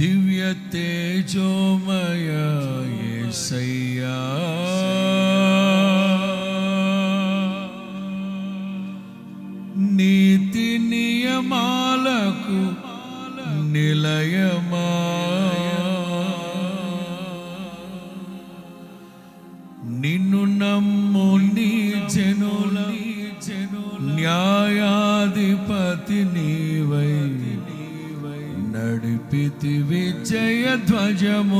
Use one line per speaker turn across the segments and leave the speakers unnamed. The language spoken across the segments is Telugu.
దివ్య తేజోమయ ఏసయ్యా నీతి నియమాలకు నిలయమా ध्वजमु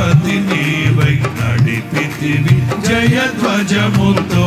గణపతి నీవై నడిపితివి జయధ్వజముతో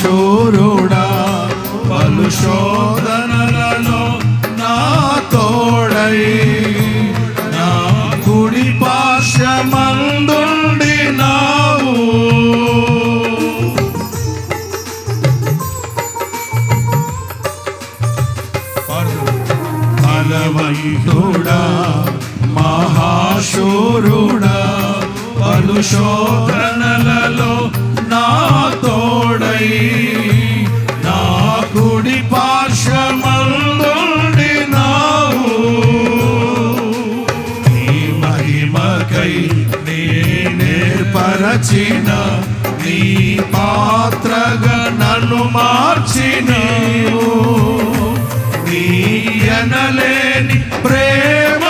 সরো పరచిన నీ పాత్రగా నన్ను మార్చిన నీ ఎనలేని ప్రేమ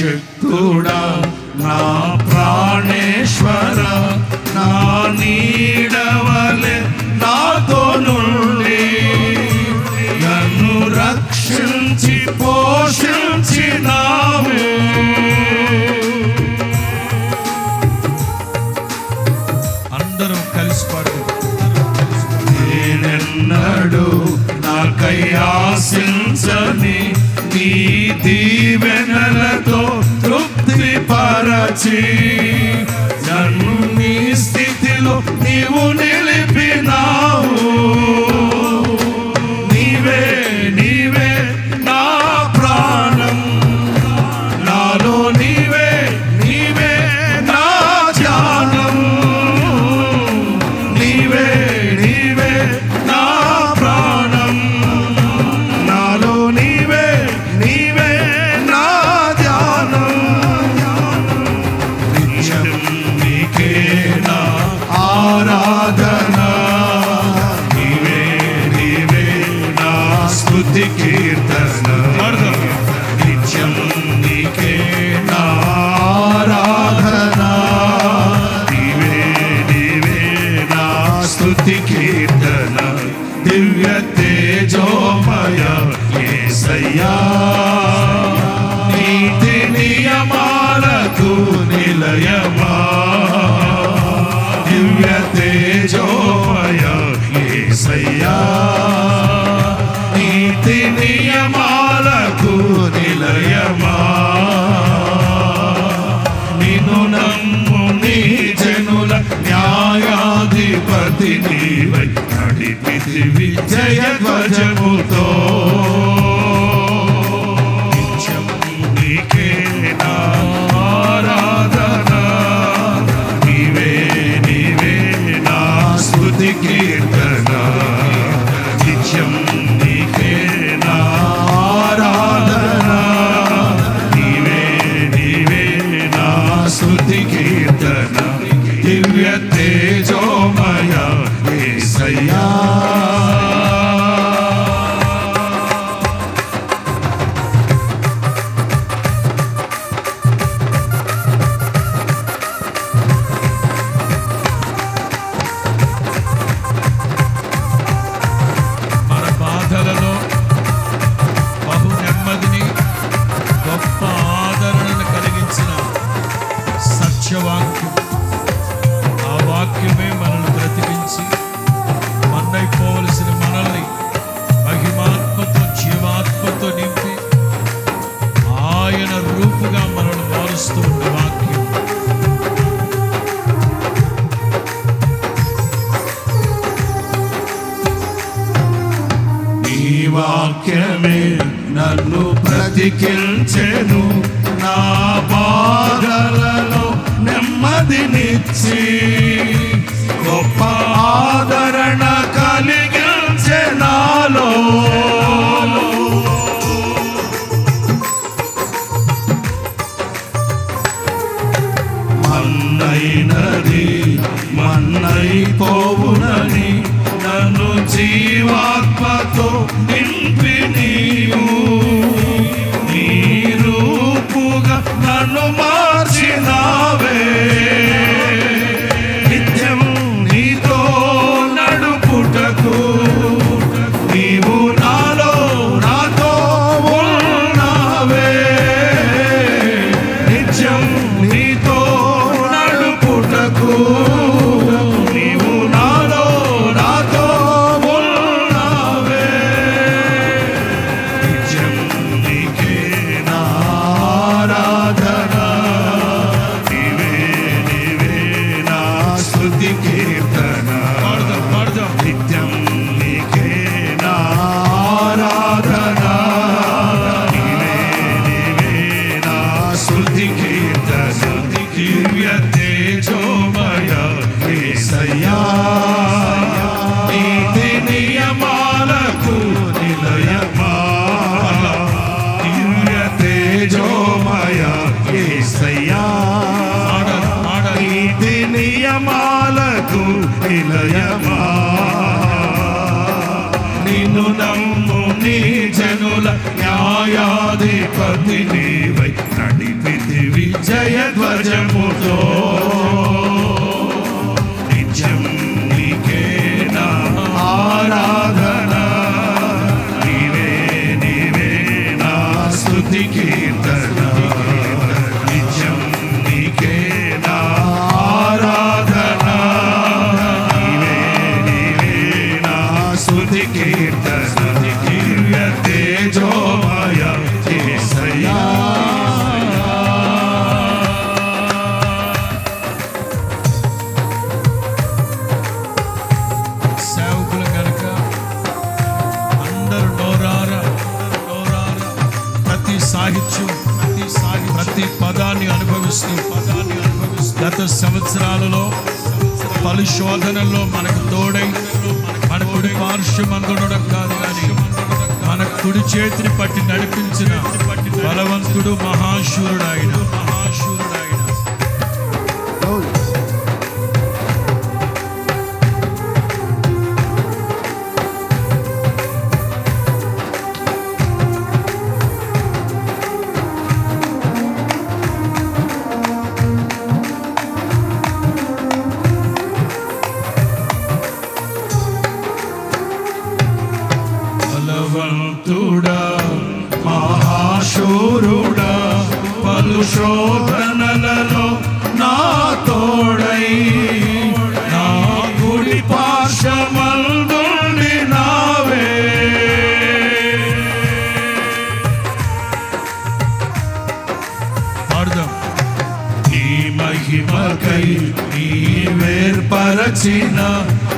shoot. స్థితిపరచి నన్ను నీ స్థితిలో నీవు నిలి తేజోమయ ఏసయ్యా నీతి నియమాలకు నిలయమా ఇది విజయ ధ్వజముతో కీర్తన నిత్యం నీకే ఆరాధన నీవే నీవే నా స్తుతి కీర్తన దివ్య తేజోమయ ஏசையா వాక్యమే
నన్ను బ్రతికించెను నా బాధలలో నెమ్మదినిచ్చి గొప్ప ఆదరణ కలిగించే నాలో. నన్ను జీవాత్మతో நீ అధిపతి నీవై నడిపితి విజయ ధ్వజముతో.
శోధనల్లో మనకు తోడై మన కుడి పార్శ్వం అందడం కాదు కానీ మన కుడి చేతిని పట్టి నడిపించిన బలవంతుడు మహాశూరుడాయన మహాశూరుడాయన పాడుదాం.
నీ మహిమకై నీవేర్పరచిన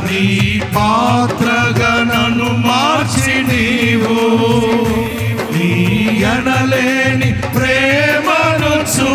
నీ పాత్ర గణను మార్చి నీవు. నీ ఎనలేని ప్రేమను చూ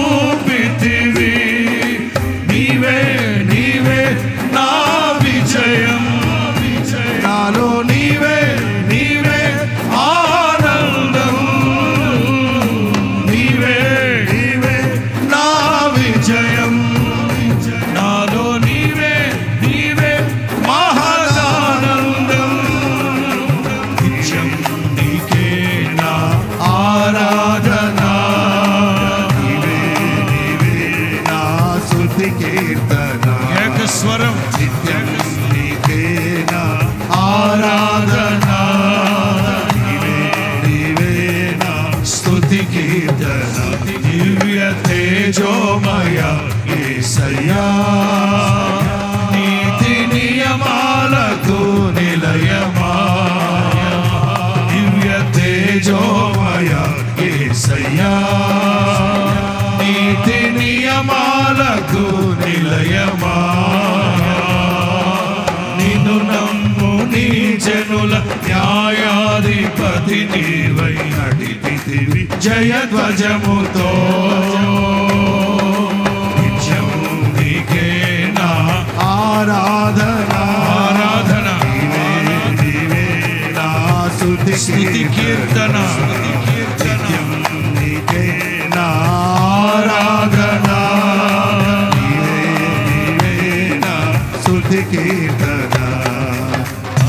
జయ ధ్వజముతో ఆరాధన. ఆరాధన. స్థుతి కీర్తన ఆరాధన.
స్థుతి కీర్తన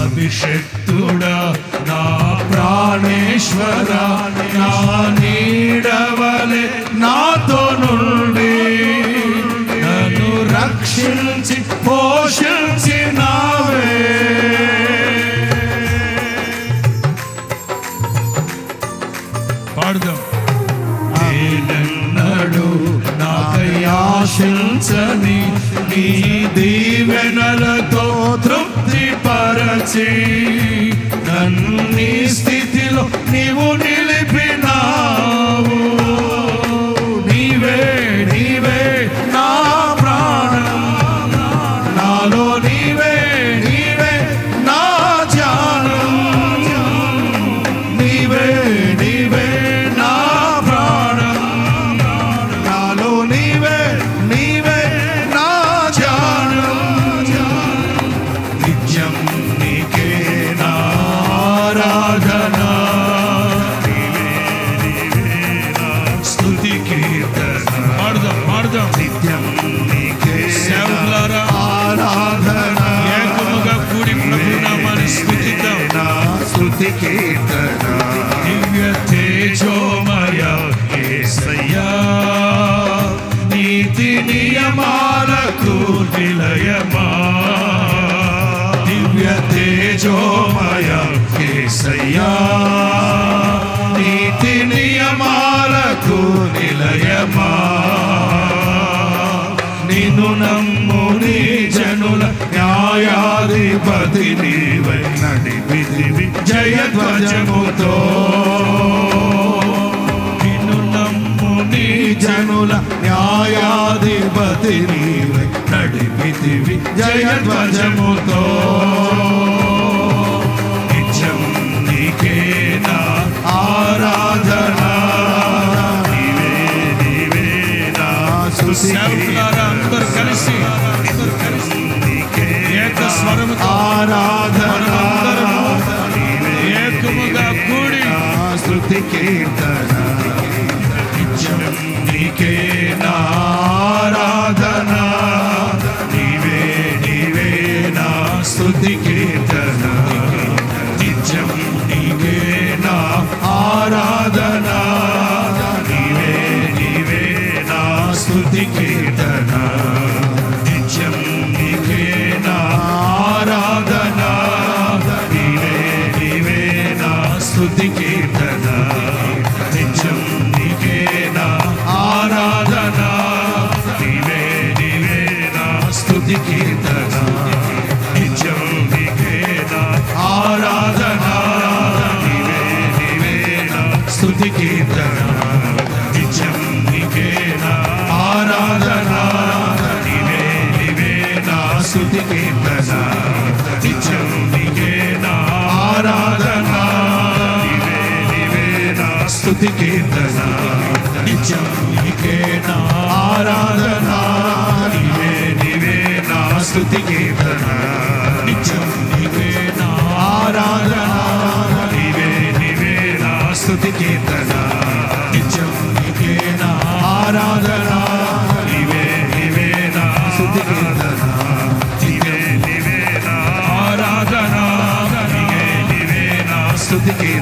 అభిషేక్ పరమేశ్వర నా నీడవలే నాతో నుండి. నన్ను రక్షించి పోషించి నావే.
పాడుదాం.
నేనెన్నడు నీ దీవెనలతో తృప్తి పరచి నీవు నిలిపినావు. నీవే నీవే నా ప్రాణం. నాలో నీవే నీవే నా ధ్యానం. నీవే నీవే మమ్ముని జనుల న్యాయాధిపతి నీవై విధి విజయ ధ్వజముతో. నమ్ముని జనుల న్యాయాధిపతి నీవై విధి విజయ ధ్వజముతో. నీకే ధర నీకే స్థుతి కీర్తన నిత్యం నీకేనా ఆరాధన నీవే నీవే నా స్థుతి కీర్తన నిత్యం నీకేనా ఆరాధన నీవే నీవే నా స్థుతి కీర్తన నిత్యం నీకేనా ఆరాధన నీవే నీవే నా స్థుతి కీర్తన నీవే నీవే నా ఆరాధన నీవే నీవే నా స్థుతి కీర్తన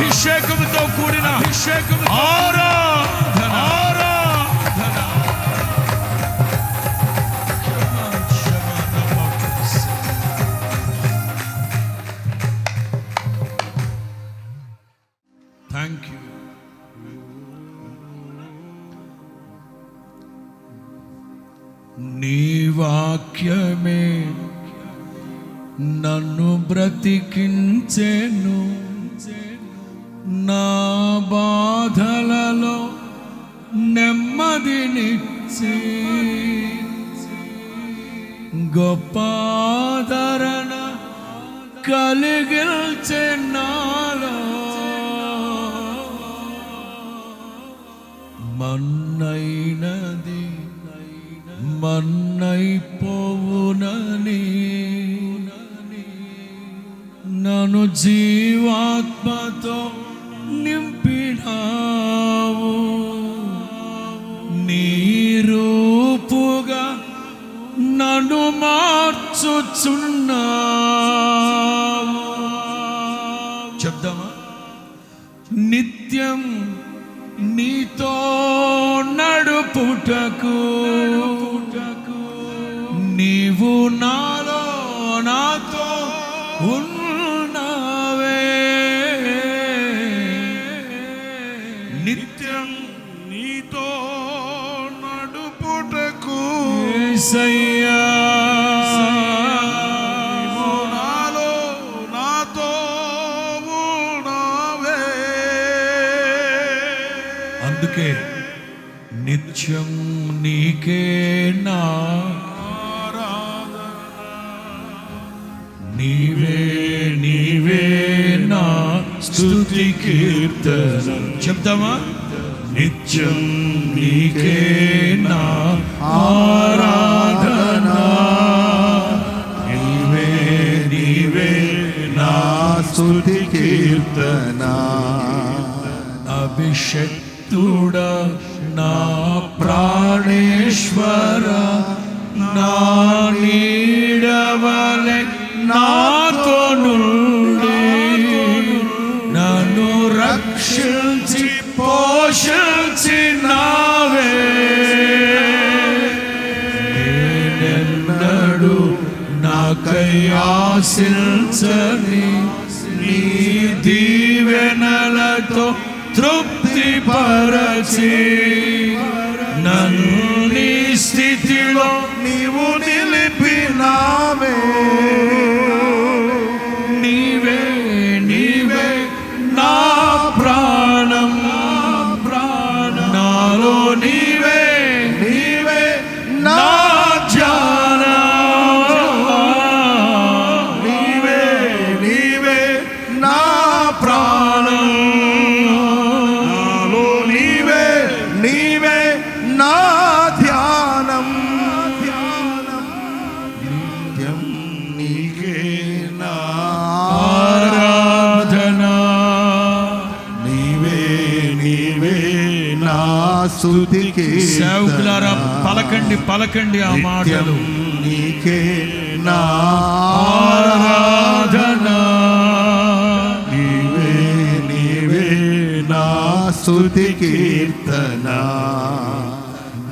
అభిషేకముతో కూడిన అభిషేకం ఆరాధన ఆరాధన నన్ను బ్రతికించెను.
ನುನೇ ನಾನು ಜೀವಾತ್ಮತೋ
అందుకే నిత్యం నీకే నా నీవే నీవే నా స్థుతి కీర్తన. చెప్తామా? నిత్యం నీకే నా ఆరాధన. నీవే నీవే నా
స్థుతి కీర్తన.
అభిషేక్ భక్తుడా నా ప్రాణేశ్వర నా నీడవలె నాతో నన్ను రక్షించి పోషించి నావే నేనెన్నడు నాకై ఆశించని నీ దీవెనలతో తృప్తి సిద్ధపరచి నన్ను నీ స్థితిలో
నీవు నిలిపినావే
నా
స్తుతి
సేవకులారా పలకండి పలకండి ఆ మాటలు.
నీకే నా
ఆరాధన.
నీవే నీవే నా స్తుతి కీర్తన.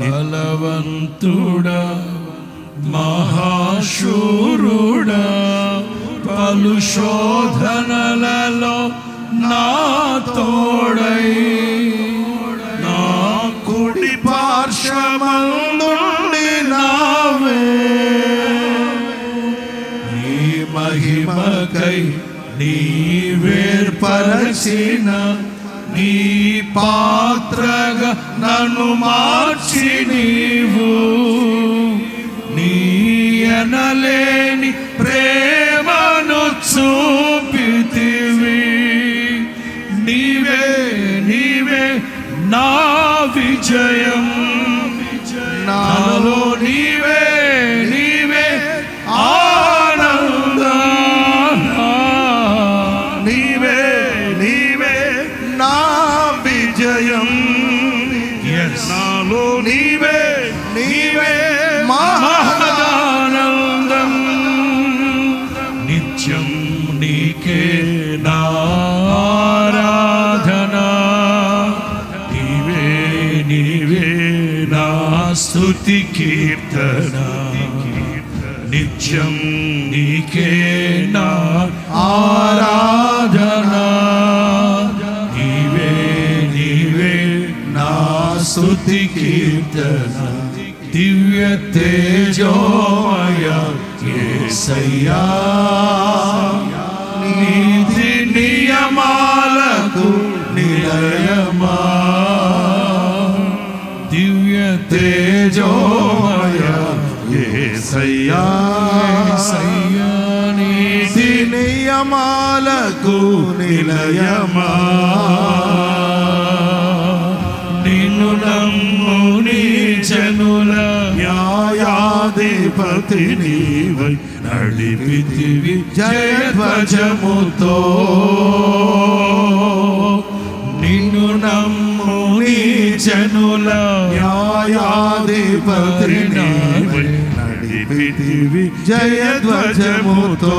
బలవంతుడా మహాశూరుడా పలు శోధనలలో నా తోడై.
పార్శ్వమందుండి నావే.
నీ మహిమకై నీవేర్పరచిన నీ పాత్రగా నన్ను మార్చి నీవు. నీ ఎనలేని ప్రేమను చూపితివి. నీవే నీవే నా విజయం. దివ్య తేజోమయ యేసయ్యా నీతి నియమాలకు నిలయమా దివ్య తేజోమయ
యేసయ్యా
నీతి
నియమాలకు నిలయమా న్యాయాధిపతి నీవై
నడిపితివి జయధ్వజముతో. నిన్ను నమ్ము నీ జనుల
న్యాయాధిపతి నీవై నడిపితివి జయధ్వజముతో.